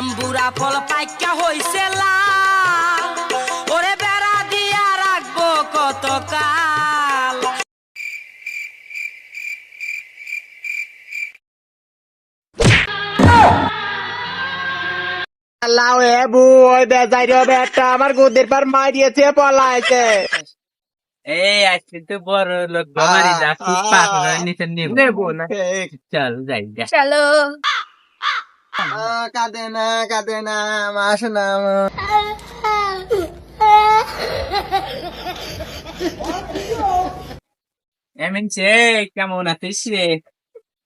জাম্বুরা ফল পাইকা হইছে লাল ওরে বেড়া দিয়া রাখব কত কাল এ বই বেটা আমার গুদের পার মাই পলাইছে। এই আজকে তো বড় লোক বাবারি যা খুব পাথর নিচে নেব। নেব না। চল যাই চলো। কাঁদে না কাঁদে না মাস না এমন সে কেমন আছিস রে?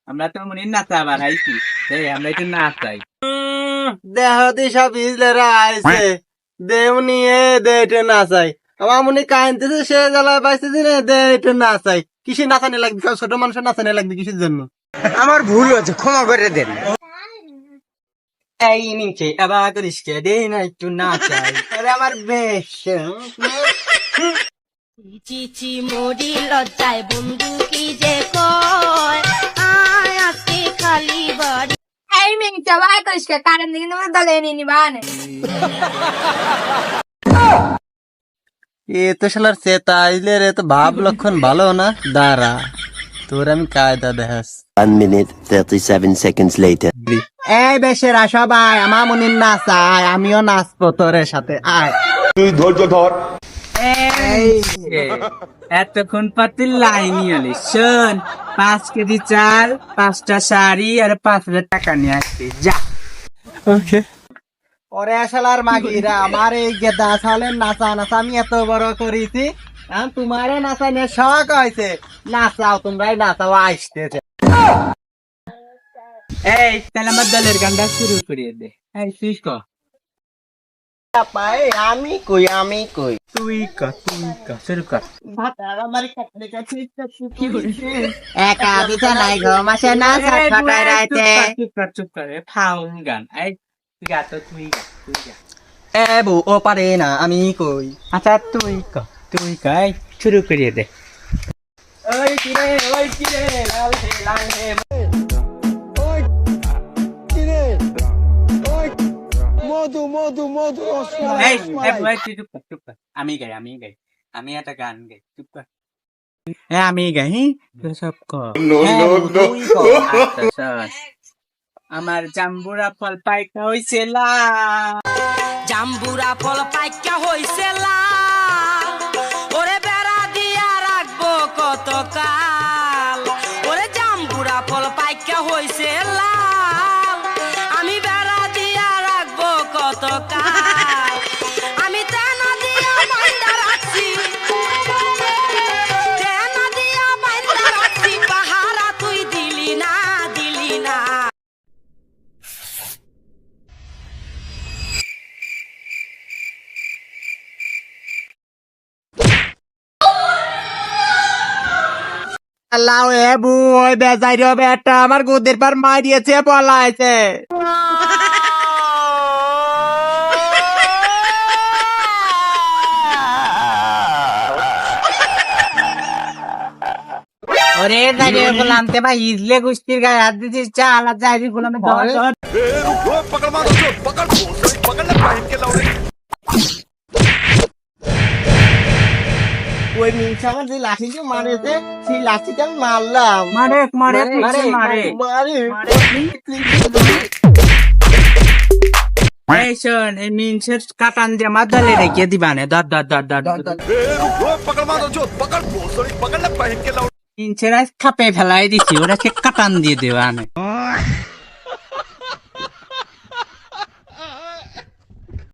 আমরা তো মনে নাচা বানাইছি। এই আমরা একটু নাচাই। দেহতি সব ইজলেরা আইছে নিয়ে দে এটা নাচাই। আমার মনে সে জ্বালায় পাইছে দিনে দে এটা নাচাই। কিসে নাচানি লাগবে? সব ছোট মানুষের নাচানি লাগবে কিসের জন্য? আমার ভুল হয়েছে ক্ষমা করে দেন। এই নিচে আবার করিস কে? দে না একটু নাচাই। আরে আমার বেশ চিচি মরি লজ্জায় বন্ধু কি যে কয়? আয় আজকে খালি বাড়ি। এই মিং চাবাই করিস কে? কারণ দিকে তোমার দলে নিয়ে নিবা নে। এ তো শালার চেতা আইলে রে তো ভাব লক্ষণ ভালো না? দাঁড়া তোর আমি কায়দা দেখাস One minute, 37 seconds later. এই বেশেরা সবাই আমার মনির নাচায় আমিও নাচবো তোর সাথে আয়। এই সে, এতক্ষণ পাতি লাইনি হলি শোন পাঁচ কেজি চাল পাঁচটা শাড়ি আর পাঁচ হাজার টাকা নিয়ে আসবি। যা। ওরে শালার মাগিরা আমার এই গেদা ছালের নাচা নাচা আমি এত বড় করেছি তোমারে নাচা নিয়ে শখ হয়েছে। নাচাও তোমরাই নাচাও আসতেছে। এই তাহলে আমার দলের গানটা শুরু করিয়ে দে। এই তুই ক। আমি কই আমি কই? তুই ক তুই ক শুরু কর। একা বিছানায় ঘুম আসে না ছটায় রাইতে। চুপ কর চুপ কর এ ফাউল গান। এই তুই গা তো তুই গা তুই গা। এ বউ ও পারে না আমি কই? আচ্ছা তুই ক তুই ক এই শুরু করিয়ে দে। ওই কিরে ওই কিরে লাল হে লাল হে মধু মধু মধু আমি গাই আমি গাই। আমি একটা গান গাই চুপ কর। এ আমি গাই সব কর। আচ্ছা। আমার জাম্বুরা ফল পাইকা হইছে জাম্বুরা ফল পাইকা হইছে ওরে বেড়া দিয়া রাখব কত কাল ওরে জাম্বুরা ফল পাইকা হইছে লাল আল্লাহ এ বুই বেজাই রে বেটা আমার গুদের পার মাই দিয়েছে পলাইছে ওরে দাঁড়িয়ে গোলাম তে ভাই ইজলে গুস্তির গায়ে হাত দিছিস চাল আর যাই গোলামে ধর ধর ওই মিনসা আমার যে লাঠিটা মারেছে সেই লাঠিটা আমি মারলাম। মারে মারে মারে মারে এই শোন এই মিনসের কাটান দিয়ে আমার দলে রেখে দিবানে ধর ধর ধর ধর ধর মিনসের আজ খাপে ফেলাই দিছি ওরা সে কাটান দিয়ে দেওয়ানে